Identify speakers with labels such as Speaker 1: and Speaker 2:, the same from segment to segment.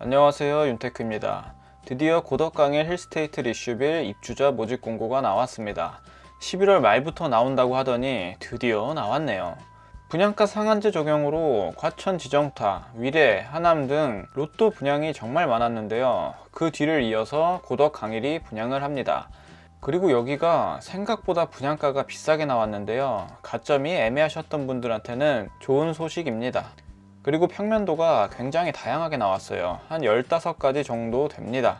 Speaker 1: 안녕하세요 윤테크입니다. 드디어 고덕강일 힐스테이트 리슈빌 입주자 모집 공고가 나왔습니다. 11월 말부터 나온다고 하더니 드디어 나왔네요. 분양가 상한제 적용으로 과천 지정타, 위례, 하남 등 로또 분양이 정말 많았는데요. 그 뒤를 이어서 고덕강일이 분양을 합니다. 그리고 여기가 생각보다 분양가가 비싸게 나왔는데요. 가점이 애매하셨던 분들한테는 좋은 소식입니다. 그리고 평면도가 굉장히 다양하게 나왔어요. 한 15가지 정도 됩니다.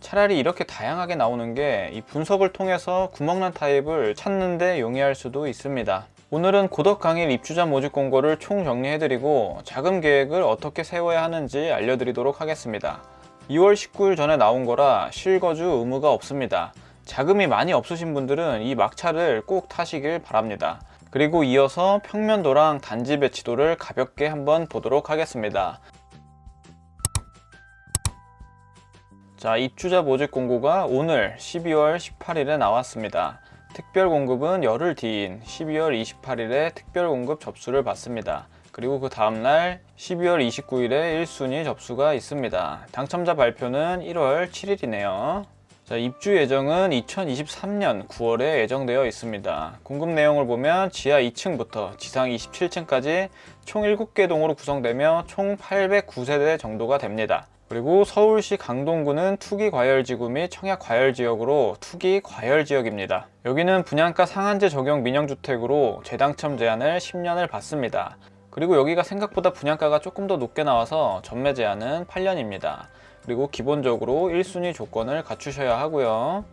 Speaker 1: 차라리 이렇게 다양하게 나오는 게 이 분석을 통해서 구멍난 타입을 찾는데 용이할 수도 있습니다. 오늘은 고덕 강일 입주자 모집 공고를 총 정리해드리고 자금 계획을 어떻게 세워야 하는지 알려드리도록 하겠습니다. 2월 19일 전에 나온 거라 실거주 의무가 없습니다. 자금이 많이 없으신 분들은 이 막차를 꼭 타시길 바랍니다. 그리고 이어서 평면도랑 단지 배치도를 가볍게 한번 보도록 하겠습니다. 자, 입주자 모집 공고가 오늘 12월 18일에 나왔습니다. 특별 공급은 열흘 뒤인 12월 28일에 특별 공급 접수를 받습니다. 그리고 그 다음날 12월 29일에 1순위 접수가 있습니다. 당첨자 발표는 1월 7일이네요. 자, 입주 예정은 2023년 9월에 예정되어 있습니다. 공급 내용을 보면 지하 2층부터 지상 27층까지 총 7개 동으로 구성되며 총 809세대 정도가 됩니다. 그리고 서울시 강동구는 투기 과열지구 및 청약 과열지역으로 투기 과열지역입니다. 여기는 분양가 상한제 적용 민영주택으로 재당첨 제한을 10년을 받습니다. 그리고 여기가 생각보다 분양가가 조금 더 높게 나와서 전매 제한은 8년입니다. 그리고 기본적으로 1순위 조건을 갖추셔야 하고요.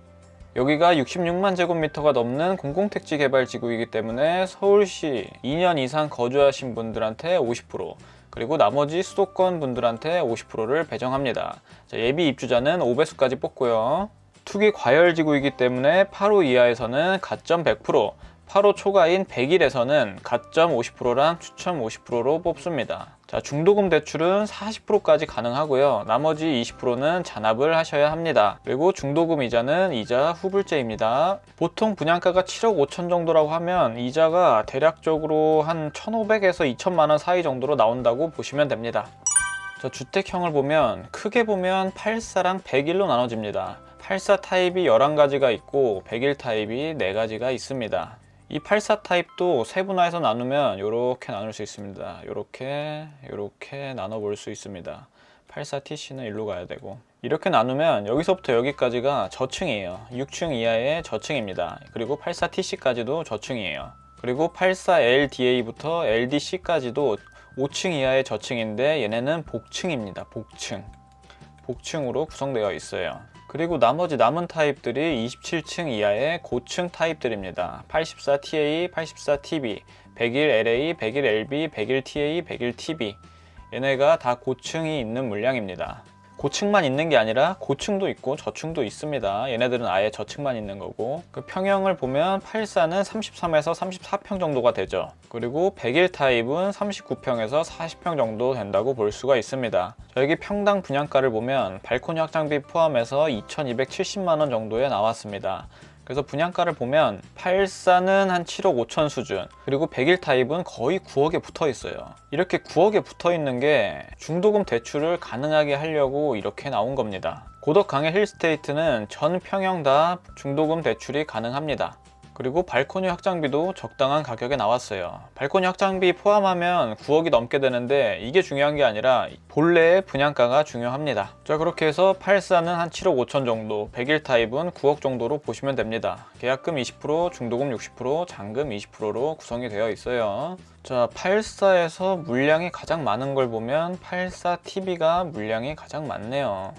Speaker 1: 여기가 66만 제곱미터가 넘는 공공택지 개발 지구이기 때문에 서울시 2년 이상 거주하신 분들한테 50%, 그리고 나머지 수도권 분들한테 50%를 배정합니다. 자, 예비 입주자는 5배수까지 뽑고요. 투기 과열 지구이기 때문에 8호 이하에서는 가점 100%, 8호 초과인 100일에서는 가점 50%랑 추첨 50%로 뽑습니다. 자, 중도금 대출은 40%까지 가능하고요. 나머지 20%는 잔압을 하셔야 합니다. 그리고 중도금 이자는 이자 후불제입니다. 보통 분양가가 7억 5천 정도라고 하면 이자가 대략적으로 한 1,500에서 2천만 원 사이 정도로 나온다고 보시면 됩니다. 자, 주택형을 보면 크게 보면 84랑 101로 나눠집니다. 84 타입이 11가지가 있고 101 타입이 4가지가 있습니다. 이 84 타입도 세분화해서 나누면 이렇게 나눌 수 있습니다. 이렇게 이렇게 나눠 볼 수 있습니다. 84TC는 일로 가야 되고 이렇게 나누면 여기서부터 여기까지가 저층이에요. 6층 이하의 저층입니다. 그리고 84TC까지도 저층이에요. 그리고 84LDA부터 LDC까지도 5층 이하의 저층인데 얘네는 복층입니다. 복층. 복층으로 구성되어 있어요. 그리고 나머지 남은 타입들이 27층 이하의 고층 타입들입니다. 84TA, 84TB, 101LA, 101LB, 101TA, 101TB. 얘네가 다 고층이 있는 물량입니다. 고층만 있는 게 아니라 고층도 있고 저층도 있습니다. 얘네들은 아예 저층만 있는 거고 그 평형을 보면 84는 33에서 34평 정도가 되죠. 그리고 101 타입은 39평에서 40평 정도 된다고 볼 수가 있습니다. 여기 평당 분양가를 보면 발코니 확장비 포함해서 2,270만 원 정도에 나왔습니다. 그래서 분양가를 보면 84는 한 7억 5천 수준 그리고 101 타입은 거의 9억에 붙어 있어요. 이렇게 9억에 붙어 있는 게 중도금 대출을 가능하게 하려고 이렇게 나온 겁니다. 고덕 강의 힐스테이트는 전 평형 다 중도금 대출이 가능합니다 그리고 발코니 확장비도 적당한 가격에 나왔어요. 발코니 확장비 포함하면 9억이 넘게 되는데 이게 중요한 게 아니라 본래의 분양가가 중요합니다. 자 그렇게 해서 84는 한 7억 5천 정도, 101 타입은 9억 정도로 보시면 됩니다. 계약금 20%, 중도금 60%, 잔금 20%로 구성이 되어 있어요. 자 84에서 물량이 가장 많은 걸 보면 84TV가 물량이 가장 많네요.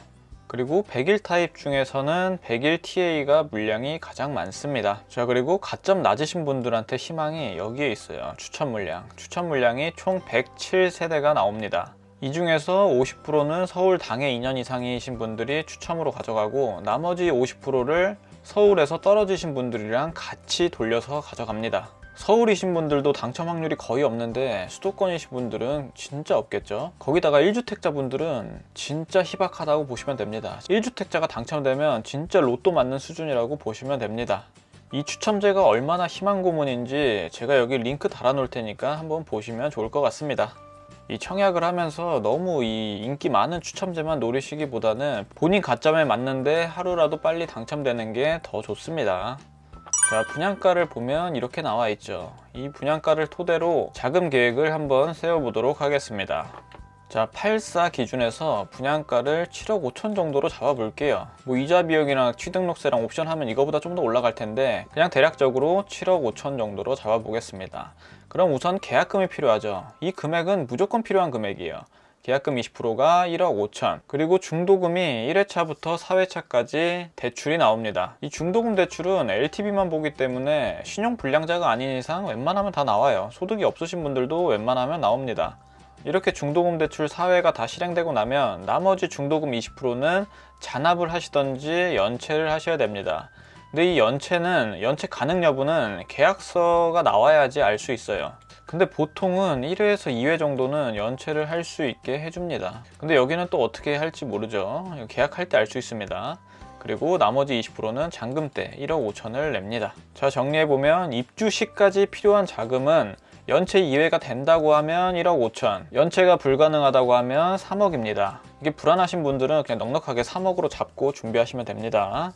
Speaker 1: 그리고 101 타입 중에서는 101 TA가 물량이 가장 많습니다. 자, 그리고 가점 낮으신 분들한테 희망이 여기에 있어요. 추천 물량. 추천 물량이 총 107세대가 나옵니다. 이 중에서 50%는 서울 당해 2년 이상이신 분들이 추첨으로 가져가고 나머지 50%를 서울에서 떨어지신 분들이랑 같이 돌려서 가져갑니다. 서울이신 분들도 당첨 확률이 거의 없는데 수도권이신 분들은 진짜 없겠죠. 거기다가 1주택자 분들은 진짜 희박하다고 보시면 됩니다. 1주택자가 당첨되면 진짜 로또 맞는 수준이라고 보시면 됩니다. 이 추첨제가 얼마나 희망 고문인지 제가 여기 링크 달아 놓을 테니까 한번 보시면 좋을 것 같습니다. 이 청약을 하면서 너무 이 인기 많은 추첨제만 노리시기보다는 본인 가점에 맞는데 하루라도 빨리 당첨되는 게 더 좋습니다. 자, 분양가를 보면 이렇게 나와 있죠. 이 분양가를 토대로 자금 계획을 한번 세워보도록 하겠습니다. 자, 84 기준에서 분양가를 7억 5천 정도로 잡아볼게요. 뭐 이자 비용이랑 취등록세랑 옵션 하면 이거보다 좀 더 올라갈 텐데 그냥 대략적으로 7억 5천 정도로 잡아보겠습니다. 그럼 우선 계약금이 필요하죠. 이 금액은 무조건 필요한 금액이에요. 계약금 20%가 1억 5천. 그리고 중도금이 1회차부터 4회차까지 대출이 나옵니다. 이 중도금 대출은 LTV만 보기 때문에 신용 불량자가 아닌 이상 웬만하면 다 나와요. 소득이 없으신 분들도 웬만하면 나옵니다. 이렇게 중도금 대출 4회가 다 실행되고 나면 나머지 중도금 20%는 잔압을 하시던지 연체를 하셔야 됩니다. 근데 이 연체는 연체 가능 여부는 계약서가 나와야지 알 수 있어요 근데 보통은 1회에서 2회 정도는 연체를 할 수 있게 해줍니다. 근데 여기는 또 어떻게 할지 모르죠. 계약할 때 알 수 있습니다. 그리고 나머지 20%는 잔금 때 1억 5천을 냅니다. 자, 정리해보면 입주 시까지 필요한 자금은 연체 2회가 된다고 하면 1억 5천, 연체가 불가능하다고 하면 3억입니다. 이게 불안하신 분들은 그냥 넉넉하게 3억으로 잡고 준비하시면 됩니다.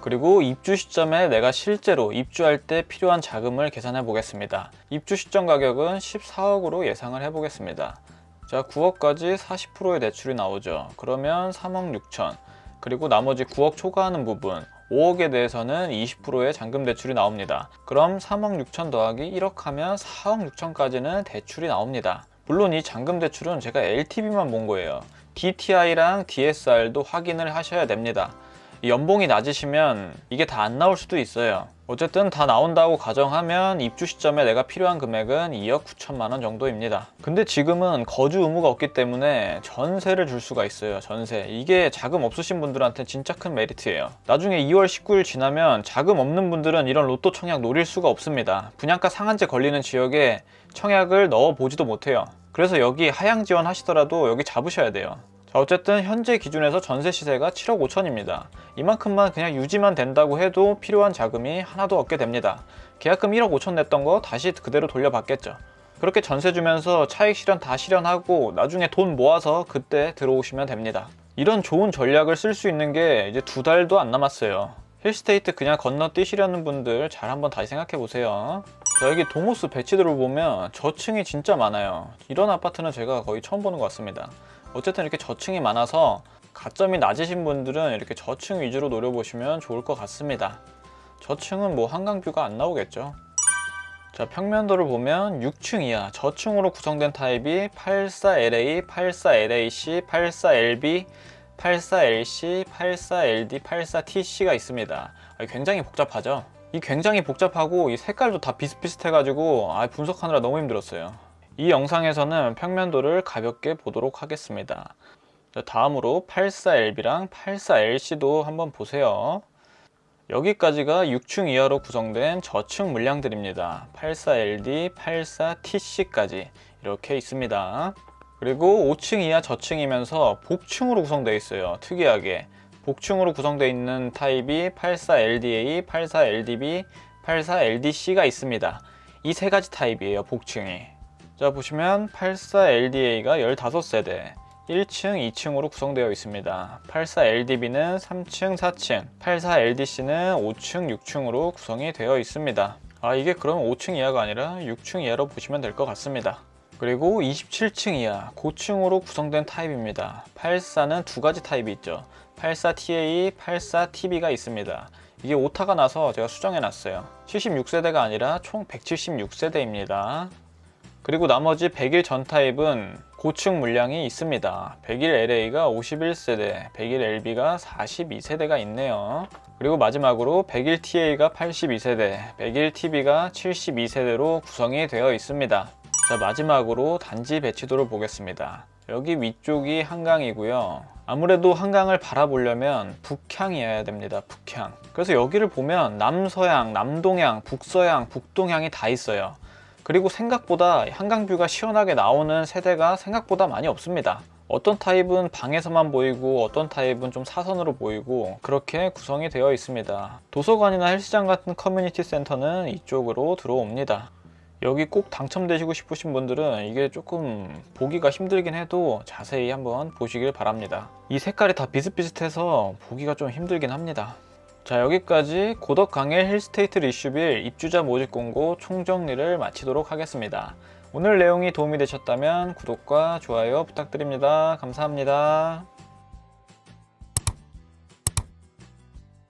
Speaker 1: 그리고 입주 시점에 내가 실제로 입주할 때 필요한 자금을 계산해 보겠습니다. 입주 시점 가격은 14억으로 예상을 해 보겠습니다. 자, 9억까지 40%의 대출이 나오죠. 그러면 3억 6천. 그리고 나머지 9억 초과하는 부분 5억에 대해서는 20%의 잔금 대출이 나옵니다. 그럼 3억 6천 더하기 1억 하면 4억 6천까지는 대출이 나옵니다. 물론 이 잔금 대출은 제가 LTV만 본 거예요. DTI랑 DSR도 확인을 하셔야 됩니다. 연봉이 낮으시면 이게 다 안 나올 수도 있어요. 어쨌든 다 나온다고 가정하면 입주 시점에 내가 필요한 금액은 2억 9천만 원 정도입니다. 근데 지금은 거주 의무가 없기 때문에 전세를 줄 수가 있어요. 전세. 이게 자금 없으신 분들한테 진짜 큰 메리트예요. 나중에 2월 19일 지나면 자금 없는 분들은 이런 로또 청약 노릴 수가 없습니다. 분양가 상한제 걸리는 지역에 청약을 넣어 보지도 못해요. 그래서 여기 하향 지원 하시더라도 여기 잡으셔야 돼요. 자, 어쨌든 현재 기준에서 전세 시세가 7억 5천입니다. 이만큼만 그냥 유지만 된다고 해도 필요한 자금이 하나도 없게 됩니다. 계약금 1억 5천 냈던 거 다시 그대로 돌려받겠죠. 그렇게 전세 주면서 차익 실현 다 실현하고 나중에 돈 모아서 그때 들어오시면 됩니다. 이런 좋은 전략을 쓸 수 있는 게 이제 두 달도 안 남았어요. 힐스테이트 그냥 건너뛰시려는 분들 잘 한번 다시 생각해 보세요. 자, 여기 동호수 배치도를 보면 저층이 진짜 많아요. 이런 아파트는 제가 거의 처음 보는 것 같습니다. 어쨌든 이렇게 저층이 많아서 가점이 낮으신 분들은 이렇게 저층 위주로 노려보시면 좋을 것 같습니다. 저층은 뭐 한강뷰가 안 나오겠죠. 자, 평면도를 보면 6층 이하 저층으로 구성된 타입이 84LA, 84LAC, 84LB, 84LC, 84LD, 84TC가 있습니다. 굉장히 복잡하죠. 이 굉장히 복잡하고 이 색깔도 다 비슷비슷해가지고 아, 분석하느라 너무 힘들었어요. 이 영상에서는 평면도를 가볍게 보도록 하겠습니다. 다음으로 84LB랑 84LC도 한번 보세요. 여기까지가 6층 이하로 구성된 저층 물량들입니다. 84LD, 84TC까지 이렇게 있습니다. 그리고 5층 이하 저층이면서 복층으로 구성되어 있어요. 특이하게. 복층으로 구성되어 있는 타입이 84LDA, 84LDB, 84LDC가 있습니다. 이 세 가지 타입이에요, 복층이. 자, 보시면 84LDA가 15세대, 1층, 2층으로 구성되어 있습니다. 84LDB는 3층, 4층, 84LDC는 5층, 6층으로 구성이 되어 있습니다. 아, 이게 그럼 5층 이하가 아니라 6층 이하로 보시면 될 것 같습니다. 그리고 27층 이하, 고층으로 구성된 타입입니다. 84는 두 가지 타입이 있죠. 84TA, 84TB가 있습니다. 이게 오타가 나서 제가 수정해 놨어요. 76세대가 아니라 총 176세대입니다. 그리고 나머지 100일 전 타입은 고층 물량이 있습니다. 100일 LA가 51세대, 100일 LB가 42세대가 있네요. 그리고 마지막으로 100일 TA가 82세대, 100일 TB가 72세대로 구성이 되어 있습니다. 자, 마지막으로 단지 배치도를 보겠습니다. 여기 위쪽이 한강이고요. 아무래도 한강을 바라보려면 북향이어야 됩니다. 북향. 그래서 여기를 보면 남서향, 남동향, 북서향, 북동향이 다 있어요. 그리고 생각보다 한강뷰가 시원하게 나오는 세대가 생각보다 많이 없습니다. 어떤 타입은 방에서만 보이고 어떤 타입은 좀 사선으로 보이고 그렇게 구성이 되어 있습니다. 도서관이나 헬스장 같은 커뮤니티 센터는 이쪽으로 들어옵니다. 여기 꼭 당첨되시고 싶으신 분들은 이게 조금 보기가 힘들긴 해도 자세히 한번 보시길 바랍니다. 이 색깔이 다 비슷비슷해서 보기가 좀 힘들긴 합니다. 자 여기까지 고덕 강일 힐스테이트 리슈빌 입주자 모집 공고 총정리를 마치도록 하겠습니다. 오늘 내용이 도움이 되셨다면 구독과 좋아요 부탁드립니다. 감사합니다.